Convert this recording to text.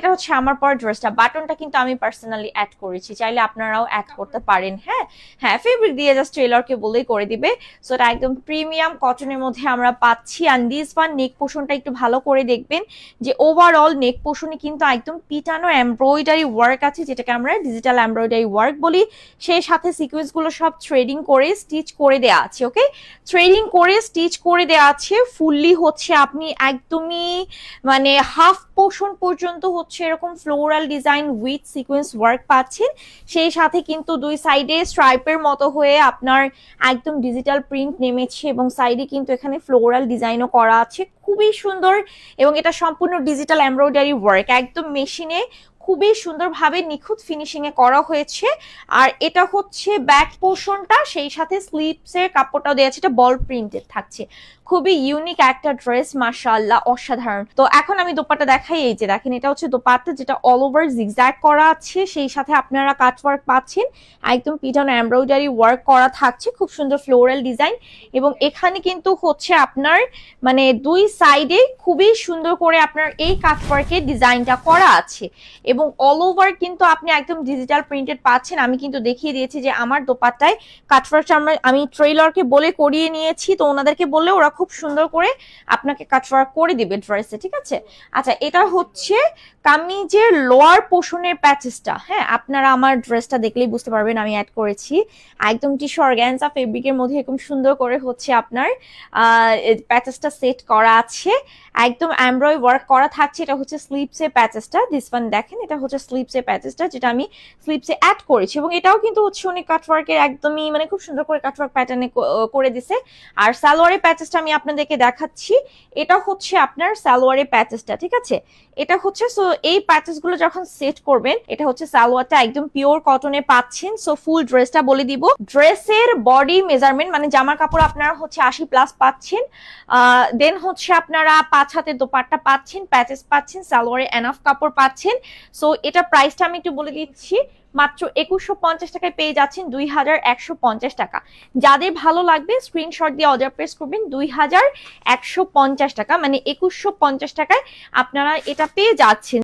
এটা হচ্ছে আমার পর ড্রেসটা। বাটনটা কিন্তু আমি পার্সোনালি অ্যাড করেছি। চাইলে আপনারাও অ্যাড করতে পারেন হ্যাঁ? হ্যাঁ ফেব্রিক দিয়ে জাস্ট টেলরকে বলেই করে দিবে। সো এটা একদম প্রিমিয়াম কটনের মধ্যে আমরা পাচ্ছি। অ্যান্ড দিস ওয়ান নেক পোর্শনটা একটু ভালো করে দেখবেন যে ওভারঅল নেক পোর্শনে কিন্তু একদম পিটানো এমব্রয়ডারি ওয়ার্ক আছে যেটাকে আমরা ডিজিটাল এমব্রয়ডারি ওয়ার্ক বলি। সেই সাথে সিকোয়েন্সগুলো সব থ্রেডিং করে স্টিচ করে দেওয়া আছে ওকে থ্রেডিং করে স্টিচ করে দেওয়া আছে। ফুললি হচ্ছে আপনি একদমই মানে হাফ পোর্শন পর্যন্ত হচ্ছে এরকম floral design with sequence work পাচ্ছেন। সেই সাথে কিন্তু দুই সাইডে স্ট্রাইপের মতো হয়ে আপনার একদম ডিজিটাল প্রিন্ট নেমেছে এবং সাইডে কিন্তু এখানে ফ্লোরাল ডিজাইনও করা আছে। খুবই সুন্দর এবং এটা সম্পূর্ণ ডিজিটাল এমব্রয়ডারি ওয়ার্ক একদম মেশিনে খুবই সুন্দরভাবে নিখুঁত ফিনিশিং এ করা হয়েছে। আর এটা হচ্ছে ব্যাক পোর্শনটা সেই সাথে স্লিপস এর কাপড়টাও দেওয়া আছে। এটা বল প্রিন্টেড থাকছে। খুবই ইউনিক একটা ড্রেস মাশাআল্লাহ, অসাধারণ। তো এখন আমি দোপাট্টা দেখাই। এই যে দেখেন, এটা হচ্ছে দোপাট্টা যেটা অল ওভার জিগজ্যাগ করা আছে। সেই সাথে আপনারা কাট ওয়ার্ক পাচ্ছেন। একদম পিটানো এমব্রয়ডারি ওয়ার্ক করা থাকছে। খুব সুন্দর ফ্লোরাল ডিজাইন এবং এখানে কিন্তু হচ্ছে আপনার মানে দুই সাইডে খুবই সুন্দর করে আপনার এই কাটওয়ার্কের ডিজাইনটা করা আছে। এবং অল ওভার কিন্তু আপনি একদম ডিজিটাল প্রিন্টেড পাচ্ছেন। আমি কিন্তু দেখিয়ে দিয়েছি যে আমার দোপাট্টায় কাটওয়ার্কটা আমরা আমি ট্রেলারকে বলে করিয়ে নিয়েছি। তো ওনাদেরকে বললে ওরা খুব সুন্দর করে আপনাকে কাটওয়ার্ক করে দিবে ড্রেসে ঠিক আছে? আচ্ছা এটা হচ্ছে কামিজের লোয়ার পোষণের প্যাচেসটা হ্যাঁ আপনারা আমার ড্রেসটা দেখলেই বুঝতে পারবেন আমি অ্যাড করেছি। একদম টিস্যু অর্গ্যানজা ফেব্রিকের মধ্যে এরকম সুন্দর করে হচ্ছে আপনার প্যাচেসটা সেট করা আছে। একদম এমব্রয় ওয়ার্ক করা থাকছে। এটা হচ্ছে স্লিপসের প্যাচেসটা দিস ওয়ান দেখেন এটা হচ্ছে স্লিপসে প্যাচেসটা যেটা আমি স্লিপসে অ্যাড করেছি এবং এটাও কিন্তু হচ্ছে অনেক কাটওয়ার্কের একদমই মানে খুব সুন্দর করে কাটওয়ার্ক প্যাটার্নে করে দিছে। আর সালোয়ারের প্যাচেসটা আমি আপনাদেরকে দেখাচ্ছি। এটা হচ্ছে আপনার সালোয়ারের প্যাচেসটা ঠিক আছে? এটা হচ্ছে সো এই প্যাচেসগুলো যখন সেট করবেন, এটা হচ্ছে সালোয়ারটা একদম পিওর কটনে পাচ্ছেন সো ফুল ড্রেসটা বলে দিব। ড্রেসের বডি মেজারমেন্ট মানে জামার কাপড় আপনারা হচ্ছে আশি প্লাস পাচ্ছেন দেন হচ্ছে আপনারা পাঁচ হাতের দোপাট্টা পাচ্ছেন প্যাচেস পাচ্ছেন সালোয়ারে এনাফ কাপড় পাচ্ছেন। সো এটা প্রাইসটা আমি একটু বলে দিচ্ছি। মাত্র একুশশো পঞ্চাশ টাকায় পেয়ে যাচ্ছেন দুই হাজার একশো পঞ্চাশ টাকা। যাদের ভালো লাগবে স্ক্রিনশট দিয়ে অর্ডার প্রেস করবেন দুই হাজার একশো পঞ্চাশ টাকা। মানে একুশশো পঞ্চাশ টাকায় আপনারা এটা পেয়ে যাচ্ছেন।